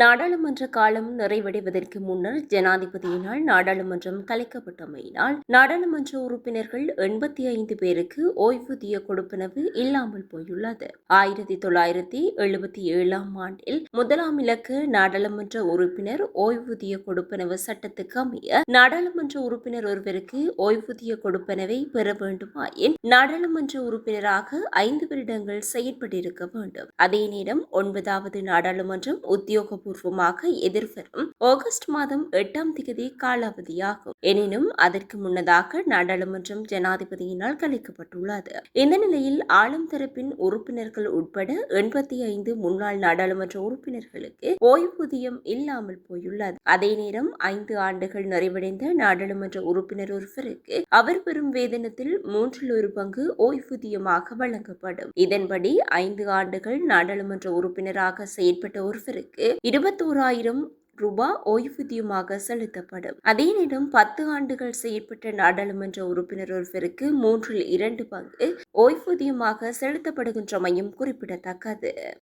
நாடாளுமன்ற காலம் நிறைவடைவதற்கு முன்னர் ஜனாதிபதியினால் நாடாளுமன்றம் கலைக்கப்பட்டமையினால் நாடாளுமன்ற உறுப்பினர்கள் எண்பத்தி ஐந்து பேருக்கு ஓய்வூதிய கொடுப்பனவு இல்லாமல் போயுள்ளது. ஆயிரத்தி தொள்ளாயிரத்தி எழுபத்தி ஏழாம் ஆண்டில் முதலாம் இலக்கு நாடாளுமன்ற உறுப்பினர் ஓய்வூதிய கொடுப்பனவு சட்டத்துக்கு அமைய நாடாளுமன்ற உறுப்பினர் ஒருவருக்கு ஓய்வூதிய கொடுப்பனவை பெற வேண்டுமாயின் நாடாளுமன்ற உறுப்பினராக ஐந்து வருடங்கள் செயற்பட்டிருக்க வேண்டும். அதே நேரம் ஒன்பதாவது நாடாளுமன்றம் உத்தியோக உத்தியோகபூர்வமாக எதிர்வரும் ஆகஸ்ட் மாதம் எட்டாம் தேதி காலாவதியாகும். எனினும் அதற்கு முன்னதாக நாடாளுமன்றம் ஜனாதிபதியினால் கலைக்கப்பட்டுள்ளது. இந்த நிலையில் ஆளும் தரப்பின் உறுப்பினர்கள் உட்பட எண்பத்தி ஐந்து முன்னாள் நாடாளுமன்ற உறுப்பினர்களுக்கு ஓய்வூதியம் இல்லாமல் போயுள்ளது. அதே நேரம் ஐந்து ஆண்டுகள் நிறைவடைந்த நாடாளுமன்ற உறுப்பினர் ஒருவருக்கு அவர் பெறும் வேதனத்தில் மூன்றில் ஒரு பங்கு ஓய்வூதியமாக வழங்கப்படும். இதன்படி ஐந்து ஆண்டுகள் நாடாளுமன்ற உறுப்பினராக செயற்பட்ட ஒருவருக்கு இருபத்தோராயிரம் ரூபாய் ஓய்வூதியமாக செலுத்தப்படும். அதே நேரம் பத்து ஆண்டுகள் செயற்பட்ட நாடாளுமன்ற உறுப்பினர் ஒருவருக்கு மூன்றில் இரண்டு பங்கு ஓய்வூதியமாக செலுத்தப்படுகின்றமையும் குறிப்பிடத்தக்கது.